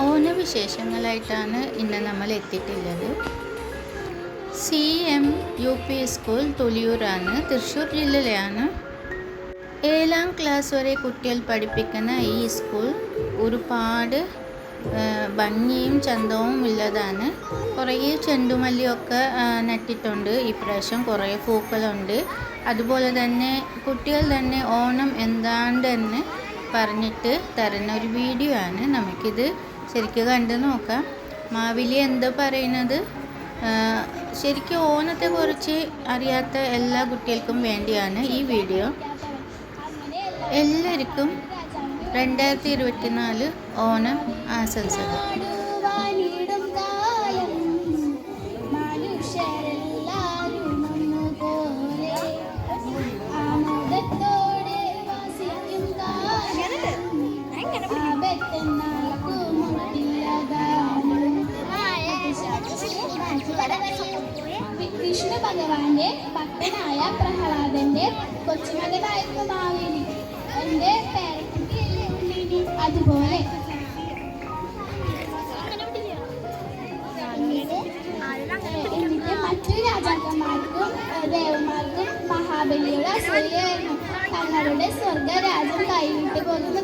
ഓണവിശേഷങ്ങളായിട്ടാണ് ഇന്ന് നമ്മൾ എത്തിയിട്ടുള്ളത് C M U P school തൊലിയൂരാണ് Thrissur ജില്ലയിലാണ്. ഏഴാം ക്ലാസ് വരെ കുട്ടികൾ പഠിപ്പിക്കുന്ന ഈ സ്കൂൾ ഒരുപാട് ഭംഗിയും ചന്തവും ഉള്ളതാണ്. കുറേ ചെണ്ടുമല്ലിയൊക്കെ നട്ടിട്ടുണ്ട്. ഇപ്രാവശ്യം കുറേ പൂക്കളുണ്ട്. അതുപോലെ തന്നെ കുട്ടികൾ തന്നെ ഓണം എന്താണ്ടെന്ന് പറഞ്ഞിട്ട് തരുന്ന ഒരു വീഡിയോ ആണ്. നമുക്കിത് ശരിക്കും കണ്ടു നോക്കാം. മാവിലി എന്താ പറയുന്നത്? ശരിക്കും ഓണത്തെക്കുറിച്ച് അറിയാത്ത എല്ലാ കുട്ടികൾക്കും വേണ്ടിയാണ് ഈ വീഡിയോ എല്ലാവർക്കും രണ്ടായിരത്തി ഇരുപത്തിനാല് ഓണം ആശംസകൾ. അതുപോലെ എന്നിട്ട് മറ്റു രാജാക്കന്മാർക്കും ദേവന്മാർക്കും മഹാബലിയുടെ അസൂയായിരുന്നു തങ്ങളുടെ സ്വർഗരാജ്യം കൈവിട്ട് പോകുന്ന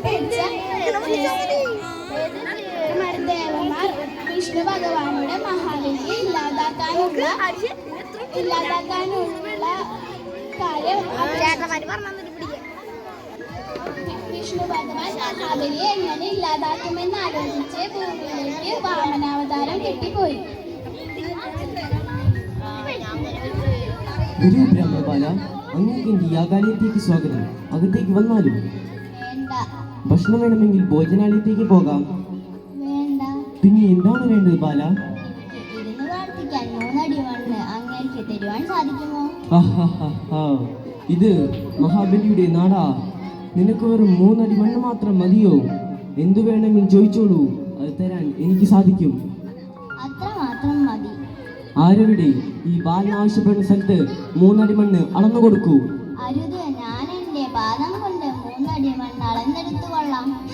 ദേവന്മാർ വിഷ്ണു ഭഗവാനുടെ മഹാബലിയെ ഇല്ലാതാക്കാനുള്ള ഇല്ലാതാക്കാനുള്ള കാര്യം വിഷ്ണു ഭഗവാൻ മഹാബലിയെ എങ്ങനെ ഇല്ലാതാക്കുമെന്ന് ആലോചിച്ച് ഭൂമിയിലേക്ക് വാമനാവതാരം കിട്ടിപ്പോയി. ഗുരു ബ്രഹ്മപാല അങ്ങേക്ക് എന്റെ യാഗാലയത്തേക്ക് സ്വാഗതം. അകത്തേക്ക് വന്നാലും? ഭക്ഷണം വേണമെങ്കിൽ ഭോജനാലയത്തേക്ക് പോകാം. പിന്നെ എന്താണ് വേണ്ടത് ബാല. ഇത് മഹാബലിയുടെ നാടാ. നിനക്ക് വെറും മൂന്നടി മണ്ണ് മാത്രം മതിയോ? എന്തു വേണമെങ്കിൽ ചോദിച്ചോളൂ. അത് തരാൻ എനിക്ക് സാധിക്കും. ആരവിടെ? ഈ ബാലൻ ആവശ്യപ്പെടുന്ന സ്ഥലത്ത് മൂന്നടി മണ്ണ് അളന്നു കൊടുക്കൂ.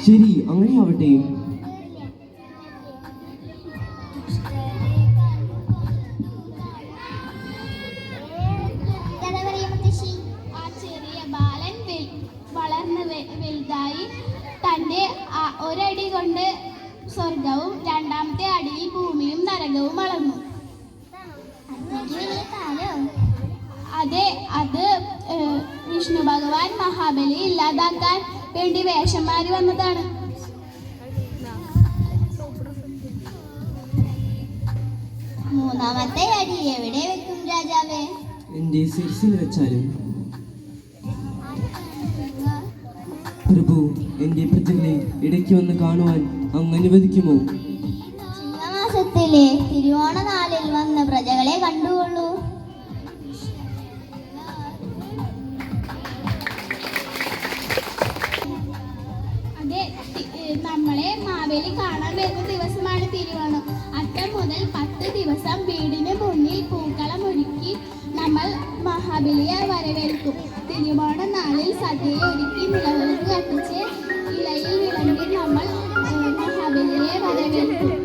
ശരി ഞാൻ തന്റെ ഒരടി കൊണ്ട് സ്വർഗവും രണ്ടാമത്തെ അടിയിൽ ഭൂമിയും നരകവും വളർന്നു അതെ അത് വിഷ്ണു ഭഗവാൻ മഹാബലി ഇല്ലാതാക്കാൻ വേണ്ടി വേഷം മാറി വന്നതാണ്. മൂന്നാമത്തെ അടി എവിടെ വെക്കും രാജാവേ? എന്റെ ശിരസിൽ വെച്ചാലും പ്രഭു എന്റെ പ്രജകളെ ഇടയ്ക്ക് വന്ന് കാണുവാൻ അങ്ങ് അനുവദിക്കുമോ? ചിങ്ങമാസത്തിലെ തിരുവോണ നാളിൽ വന്ന് പ്രജകളെ കണ്ടുകൊള്ളൂ. അതെ നമ്മളെ മാവേലി കാണാൻ വരുന്ന ദിവസമാണ് തിരുവോണം. അത്തം മുതൽ പത്ത് ദിവസം വീടിന് മുന്നിൽ പൂക്കളം ഒരുക്കി നമ്മൾ മഹാബലിയെ വരവേൽക്കും. തിരുവോണ നാളിൽ സദ്യയെ ഒരുക്കി നിലവിളക്ക് കത്തിച്ച് ഇലയിൽ വിളമ്പി നമ്മൾ മഹാബലിയെ വരവേൽക്കും.